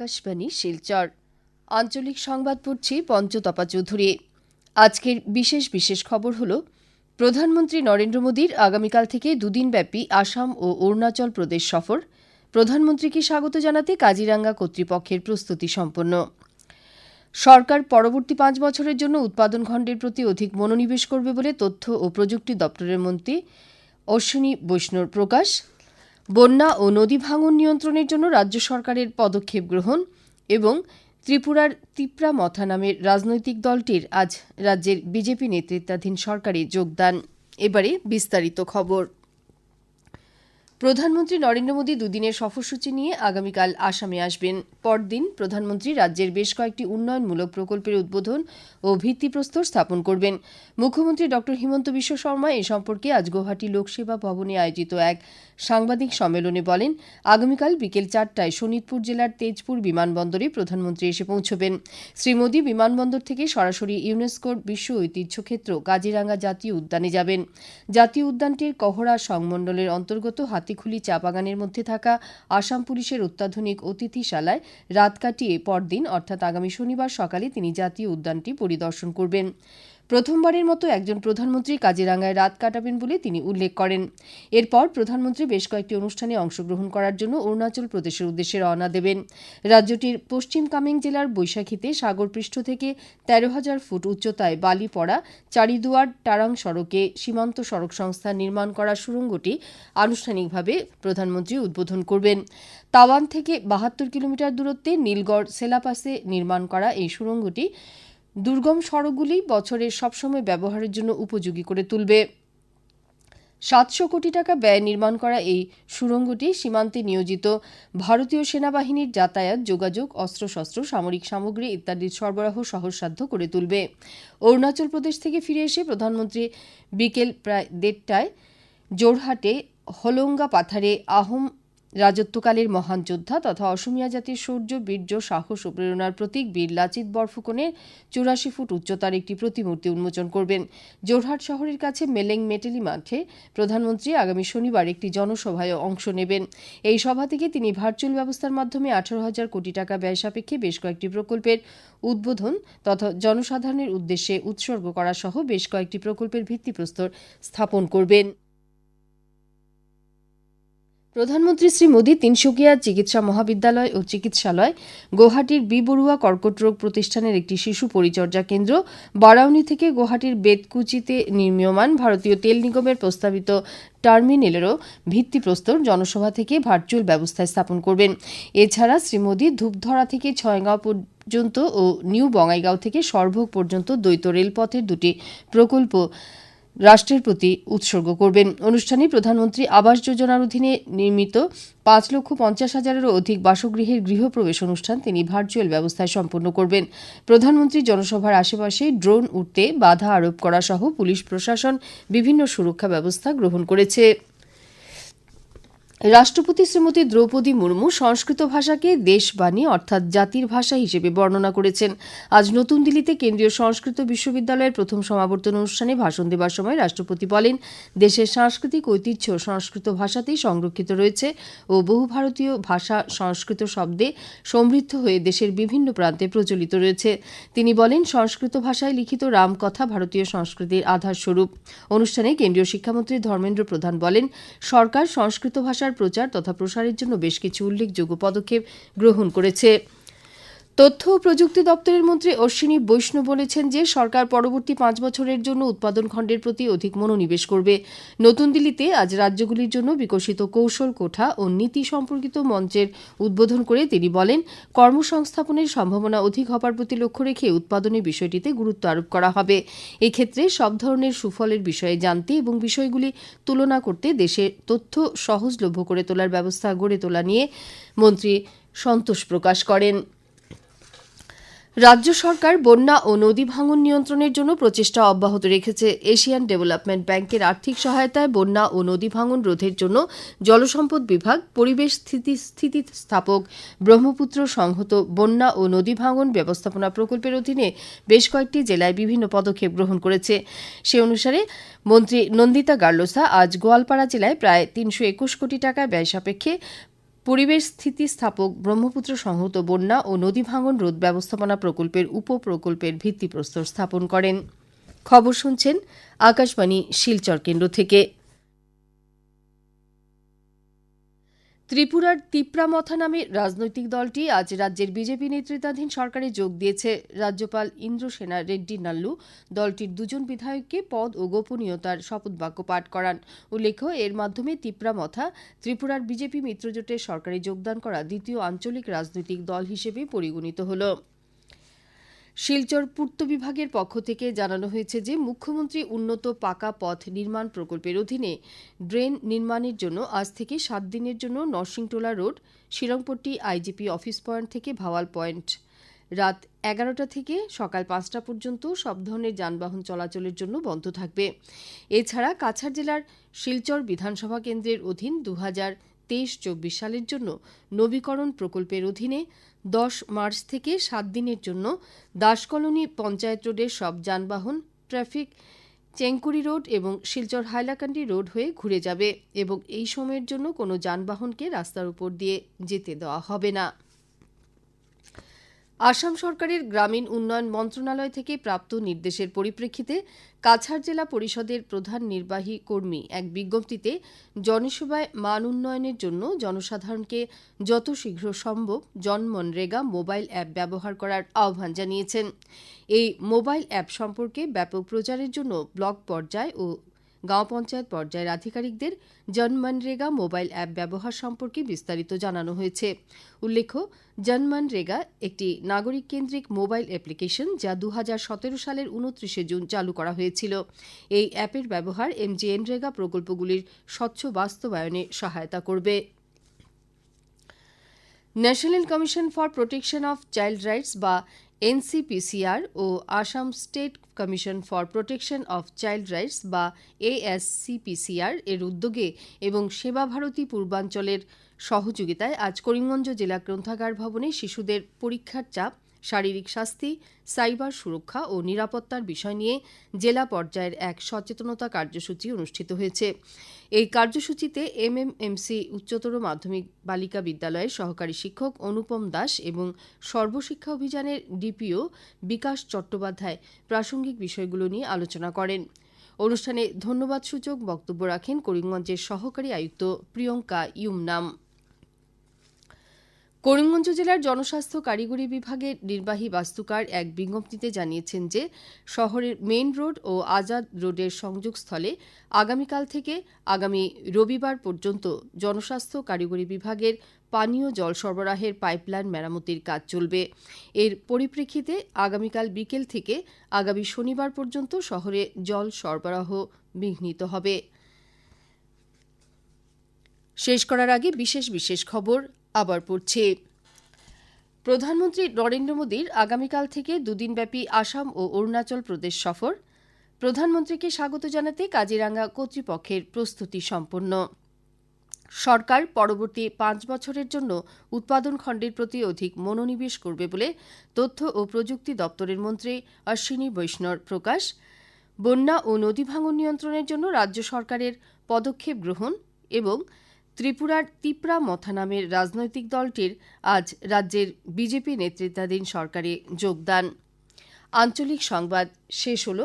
আকাশবাণী, শিলচর। আঞ্চলিক সংবাদ পড়ছি পঞ্চতপা চৌধুরী। আজকের বিশেষ বিশেষ খবর হল, প্রধানমন্ত্রী নরেন্দ্র মোদীর আগামীকাল থেকে দুদিনব্যাপী আসাম ও অরুণাচল প্রদেশ সফর। প্রধানমন্ত্রীকে স্বাগত জানাতে কাজিরাঙ্গা কর্তৃপক্ষের প্রস্তুতি সম্পন্ন। সরকার পরবর্তী পাঁচ বছরের জন্য উৎপাদন খণ্ডের প্রতি অধিক মনোনিবেশ করবে বলে তথ্য ও প্রযুক্তি দপ্তরের মন্ত্রী অশ্বিনী বৈষ্ণব প্রকাশ। বন্যা ও নদী ভাঙন নিয়ন্ত্রণের জন্য রাজ্য সরকারের পদক্ষেপ গ্রহণ এবং ত্রিপুরার তিপ্রা মথা নামের রাজনৈতিক দলটির আজ রাজ্যের বিজেপি নেতৃত্বাধীন সরকারে যোগদান। এবারে বিস্তারিত খবর। প্রধানমন্ত্রী নরেন্দ্র মোদী দুদিনের সফরসূচি নিয়ে আগামীকাল আসামে আসবেন। পরদিন প্রধানমন্ত্রী রাজ্যের বেশ কয়েকটি উন্নয়নমূলক প্রকল্পের উদ্বোধন ও ভিত্তিপ্রস্তর স্থাপন করবেন। মুখ্যমন্ত্রী ড. হিমন্ত বিশ্ব শর্মা এ সম্পর্কে আজ গৌহাটি লোকসেবা ভবনে আয়োজিত এক সাংবাদিক সম্মেলনে বলেন, আগামীকাল বিকেল চারটায় শোনিতপুর জেলার তেজপুর বিমানবন্দরে প্রধানমন্ত্রী এসে পৌঁছবেন। শ্রী মোদী বিমানবন্দর থেকে সরাসরি ইউনেস্কোর বিশ্ব ঐতিহ্যক্ষেত্র কাজিরাঙ্গা জাতীয় উদ্যানে যাবেন। জাতীয় উদ্যানটির কহরা সংমণ্ডলের অন্তর্গত হাতিখুলি চা বাগানের মধ্যে থাকা আসাম পুলিশের অত্যাধুনিক অতিথিশালায় রাত কাটিয়ে পরদিন, অর্থাৎ আগামী শনিবার সকালে তিনি জাতীয় উদ্যানটি পরিদর্শন করবেন। প্রথমবারের মতো একজন প্রধানমন্ত্রী কাজিরাঙ্গায় রাত কাটাবেন বলে তিনি উল্লেখ করেন। এরপর প্রধানমন্ত্রী বেশ কয়েকটি অনুষ্ঠানে অংশগ্রহণ করার জন্য অরুণাচল প্রদেশের উদ্দেশ্যে রওনা দেবেন। রাজ্যটির পশ্চিম কামেং জেলার বৈশাখীতে সাগরপৃষ্ঠ থেকে তেরো হাজার ফুট উচ্চতায় বালি পড়া চারিদুয়ার টারাং সড়কে সীমান্ত সড়ক সংস্থা নির্মাণ করা সুড়ঙ্গটি আনুষ্ঠানিকভাবে প্রধানমন্ত্রী উদ্বোধন করবেন। তাওয়ান থেকে বাহাত্তর কিলোমিটার দূরত্বে নীলগড় সেলাপাসে নির্মাণ করা এই সুড়ঙ্গটি দুর্গম সড়কগুলি বছরের সবসময় ব্যবহারের জন্য উপযোগী করে তুলবে। সাতশো কোটি টাকা ব্যয় নির্মাণ করা এই সুড়ঙ্গটি সীমান্তে নিয়োজিত। ভারতীয় সেনাবাহিনীর যাতায়াত, যোগাযোগ, অস্ত্রশস্ত্র, সামরিক সামগ্রী ইত্যাদির সরবরাহ সহজসাধ্য করে তুলবে। অরুণাচল প্রদেশ থেকে ফিরে এসে প্রধানমন্ত্রী বিকেল প্রায় দেড়টায় জোরহাটে হলঙ্গা পাথারে আহোম রাজত্বকালের মহান যোদ্ধা তথা অসমিয়া জাতির শৌর্য বীর্য, সাহস ও প্রেরণার প্রতীক বীর লাচিত বরফুকনের চুরাশি ফুট উচ্চতার একটি প্রতিমূর্তি উন্মোচন করবেন। জোরহাট শহরের কাছে মেলেং মেটেলি মাঠে প্রধানমন্ত্রী আগামী শনিবার একটি জনসভায় অংশ নেবেন। এই সভা থেকে তিনি ভার্চুয়াল ব্যবস্থার মাধ্যমে আঠারো হাজার কোটি টাকা ব্যয় সাপেক্ষে বেশ কয়েকটি প্রকল্পের উদ্বোধন তথা জনসাধারণের উদ্দেশ্যে উৎসর্গ করা সহ বেশ কয়েকটি প্রকল্পের ভিত্তিপ্রস্তর স্থাপন করবেন। প্রধানমন্ত্রী শ্রী মোদী তিনসুকিয়া চিকিৎসা মহাবিদ্যালয় ও চিকিৎসালয়, গুয়াহাটির বি বড়ুয়া কর্কট রোগ প্রতিষ্ঠানের একটি শিশু পরিচর্যা কেন্দ্র, বারাউনি থেকে গুয়াহাটির বেতকুচিতে নির্মীয়মান ভারতীয় তেল নিগমের প্রস্তাবিত টার্মিনেলেরও ভিত্তিপ্রস্তর জনসভা থেকে ভার্চুয়াল ব্যবস্থায় স্থাপন করবেন। এছাড়া শ্রী মোদী ধূপধরা থেকে ছয়গাঁও পর্যন্ত ও নিউ বঙ্গাইগাঁও থেকে সরভোগ পর্যন্ত দ্বৈত রেলপথের দুটি প্রকল্প রাষ্ট্রের প্রতি উৎসর্গ করবেন। অনুষ্ঠানে প্রধানমন্ত্রী আবাস যোজনার অধীনে নির্মিত পাঁচ লক্ষ পঞ্চাশ হাজারেরও অধিক বাসগৃহের গৃহপ্রবেশ অনুষ্ঠান তিনি ভার্চুয়াল ব্যবস্থায় সম্পন্ন করবেন। প্রধানমন্ত্রী জনসভার আশেপাশে ড্রোন উঠতে বাধা আরোপ করা সহ পুলিশ প্রশাসন বিভিন্ন সুরক্ষা ব্যবস্থা গ্রহণ করেছে। রাষ্ট্রপতি শ্রীমতী দ্রৌপদী মুর্মু সংস্কৃত ভাষাকে দেশবাণী, অর্থাৎ জাতির ভাষা হিসেবে বর্ণনা করেছেন। আজ নতুন দিল্লিতে কেন্দ্রীয় সংস্কৃত বিশ্ববিদ্যালয়ের প্রথম সমাবর্তন অনুষ্ঠানে ভাষণ দেবার সময় রাষ্ট্রপতি বলেন, দেশের সাংস্কৃতিক ঐতিহ্য সংস্কৃত ভাষাতেই সংরক্ষিত রয়েছে ও বহু ভারতীয় ভাষা সংস্কৃত শব্দে সমৃদ্ধ হয়ে দেশের বিভিন্ন প্রান্তে প্রচলিত রয়েছে। তিনি বলেন, সংস্কৃত ভাষায় লিখিত রামকথা ভারতীয় সংস্কৃতির আধারস্বরূপ। অনুষ্ঠানে কেন্দ্রীয় শিক্ষামন্ত্রী ধর্মেন্দ্র প্রধান বলেন, সরকার সংস্কৃত ভাষার প্রচার তথা প্রসারের জন্য বেশ কিছু উল্লেখযোগ্য পদক্ষেপ গ্রহণ করেছে। তথ্য ও প্রযুক্তি দপ্তরের মন্ত্রী অশ্বিনী বৈষ্ণব বলেছেন যে সরকার পরবর্তী পাঁচ বছরের জন্য উৎপাদন খণ্ডের প্রতি অধিক মনোনিবেশ করবে। নতুন দিল্লিতে আজ রাজ্যগুলির জন্য বিকশিত কৌশল, কোঠা ও নীতি সম্পর্কিত মঞ্চের উদ্বোধন করে তিনি বলেন, কর্মসংস্থাপনের সম্ভাবনা অধিক হবার প্রতি লক্ষ্য রেখে উৎপাদনের বিষয়টিতে গুরুত্ব আরোপ করা হবে। এক্ষেত্রে সব ধরনের সুফলের বিষয়ে জানতে এবং বিষয়গুলি তুলনা করতে দেশে তথ্য সহজলভ্য করে তোলার ব্যবস্থা গড়ে তোলা নিয়ে মন্ত্রী সন্তোষ প্রকাশ করেন। রাজ্য সরকার বন্যা ও নদী ভাঙন নিয়ন্ত্রণের জন্য প্রচেষ্টা অব্যাহত রেখেছে। এশিয়ান ডেভেলপমেন্ট ব্যাংকের আর্থিক সহায়তায় বন্যা ও নদী ভাঙন রোধের জন্য জলসম্পদ বিভাগ, পরিবেশ স্থিতি স্থিতিস্থাপক ব্রহ্মপুত্র সংহত বন্যা ও নদী ভাঙন ব্যবস্থাপনা প্রকল্পের অধীনে বেশ কয়েকটি জেলায় বিভিন্ন পদক্ষেপ গ্রহণ করেছে। সে অনুসারে মন্ত্রী নন্দিতা গার্লোসা আজ গোয়ালপাড়া জেলায় প্রায় তিনশো একুশ কোটি টাকা ব্যয় সাপেক্ষে পরিবেশ স্থিতিস্থাপক, ব্রহ্মপুত্র সংহত বন্যা ও নদী ভাঙন রোধ ব্যবস্থাপনা প্রকল্পের উপপ্রকল্পের ভিত্তিপ্রস্তর স্থাপন করেন। খবর শুনছেন আকাশবাণী শিলচর কেন্দ্র থেকে। ত্রিপুরার তিপ্রামথা নামে রাজনৈতিক দলটি আজ রাজ্যের বিজেপি নেতৃত্বাধীন সরকারে যোগ দিয়েছে। রাজ্যপাল ইন্দ্রসেনা রেড্ডি নাল্লু দলটির দুজন বিধায়ককে পদ ও গোপনীয়তার শপথবাক্য পাঠ করান। উল্লেখ্য, এর মাধ্যমে তিপ্রামথা ত্রিপুরার বিজেপি মিত্রজোটের সরকারে যোগদান করা দ্বিতীয় আঞ্চলিক রাজনৈতিক দল হিসেবে পরিগণিত হল। শিলচর পূর্ত বিভাগের পক্ষ থেকে জানানো হয়েছে যে, মুখ্যমন্ত্রী উন্নত পাকা পথ নির্মাণ প্রকল্পের অধীনে ড্রেন নির্মাণের জন্য আজ থেকে সাত দিনের জন্য Narsingtola road, Shillongpatti IGP office point থেকে ভাওয়াল পয়েন্ট। রাত এগারোটা থেকে সকাল পাঁচটা পর্যন্ত সব ধরনের যানবাহন চলাচলের জন্য বন্ধ থাকবে। এছাড়া কাছাড় জেলার শিলচর বিধানসভা কেন্দ্রের অধীন দু হাজার তেইশ চব্বিশ সালের জন্য নবীকরণ প্রকল্পের অধীনে দশ মার্চ থেকে সাত দিনের জন্য দাসকলোনি পঞ্চায়েত রোডের সব যানবাহন, ট্রাফিক, চেঙ্কুরি রোড এবং শিলচর হাইলাকান্দি রোড হয়ে ঘুরে যাবে এবং এই সময়ের জন্য কোনো যানবাহনকে রাস্তার উপর দিয়ে যেতে দেওয়া হবে না। আসাম সরকারের গ্রামীণ উন্নয়ন মন্ত্রণালয় থেকে প্রাপ্ত নির্দেশের পরিপ্রেক্ষিতে কাছাড় জেলা পরিষদের প্রধান নির্বাহী কর্মী এক বিজ্ঞপ্তিতে জনসেবায় মান উন্নয়নের জন্য জনসাধারণকে যত শীঘ্র সম্ভব জনমনরেগা মোবাইল অ্যাপ ব্যবহার করার আহ্বান জানিয়েছেন। এই মোবাইল অ্যাপ সম্পর্কে ব্যাপক প্রচারের জন্য ব্লক পর্যায় ও গাঁও পঞ্চায়েত পর্যায়ের আধিকারিকদের জনমনরেগা মোবাইল অ্যাপ ব্যবহার সম্পর্কে বিস্তারিত জানানো হয়েছে। উল্লেখ্য, জনমনরেগা একটি নাগরিক কেন্দ্রিক মোবাইল অ্যাপ্লিকেশন যা দু হাজার সতেরো সালের উনত্রিশে জুন চালু করা হয়েছিল। এই অ্যাপের ব্যবহার এমজিএনরেগা প্রকল্পগুলির স্বচ্ছ বাস্তবায়নে সহায়তা করবে। National commission for protection of child rights বা NCPCR O Assam state commission for protection of child rights বা এএসসিপিসিআর এর উদ্যোগে এবং সেবা ভারতী পূর্বাঞ্চলের সহযোগিতায় আজ করিমগঞ্জ জেলা গ্রন্থাগার ভবনে শিশুদের পরীক্ষার চাপ শারীরিক শাস্তি, সাইবার সুরক্ষা ও নিরাপত্তার বিষয় নিয়ে জেলা পর্যায়ের এক সচেতনতা কার্যসূচি অনুষ্ঠিত হয়েছে। এই কার্যসূচিতে এমএমএমসি উচ্চতর মাধ্যমিক বালিকা বিদ্যালয়ের সহকারী শিক্ষক অনুপম দাস এবং সর্বশিক্ষা অভিযানের ডিপিও বিকাশ চট্টোপাধ্যায় প্রাসঙ্গিক বিষয়গুলো নিয়ে আলোচনা করেন। অনুষ্ঠানে ধন্যবাদসূচক বক্তব্য রাখেন করিমগঞ্জের সহকারী আয়ুক্ত প্রিয়ঙ্কা ইউমনাম। করিমগঞ্জ জেলার জনস্বাস্থ্য কারিগরি বিভাগের নির্বাহী বাস্তুকার এক বিজ্ঞপ্তিতে জানিয়েছেন যে, শহরের মেইন রোড ও আজাদ রোডের সংযোগস্থলে আগামীকাল থেকে আগামী রবিবার পর্যন্ত জনস্বাস্থ্য কারিগরি বিভাগের পানীয় জল সরবরাহের পাইপলাইন মেরামতির কাজ চলবে। এর পরিপ্রেক্ষিতে আগামীকাল বিকেল থেকে আগামী শনিবার পর্যন্ত শহরে জল সরবরাহ বিঘ্নিত হবে। শেষ করার আগে বিশেষ বিশেষ খবর। আবার পড়ছে। প্রধানমন্ত্রী নরেন্দ্র মোদীর আগামীকাল থেকে দুদিনব্যাপী আসাম ও অরুণাচল প্রদেশ সফর। প্রধানমন্ত্রীকে স্বাগত জানাতে কাজিরাঙ্গা কর্তৃপক্ষের প্রস্তুতি সম্পন্ন। সরকার পরবর্তী পাঁচ বছরের জন্য উৎপাদন খণ্ডের প্রতি অধিক মনোনিবেশ করবে বলে তথ্য ও প্রযুক্তি দপ্তরের মন্ত্রী অশ্বিনী বৈষ্ণর প্রকাশ। বন্যা ও নদী ভাঙন নিয়ন্ত্রণের জন্য রাজ্য সরকারের পদক্ষেপ গ্রহণ এবং ত্রিপুরার তিপ্রা মথা নামের রাজনৈতিক দলটির আজ রাজ্যের বিজেপি নেতৃত্বাধীন সরকারে যোগদান। আঞ্চলিক সংবাদ শেষ হল।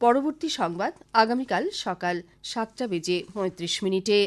পরবর্তী সংবাদ আগামীকাল সকাল সাতটা বেজে পঁয়ত্রিশ মিনিটে।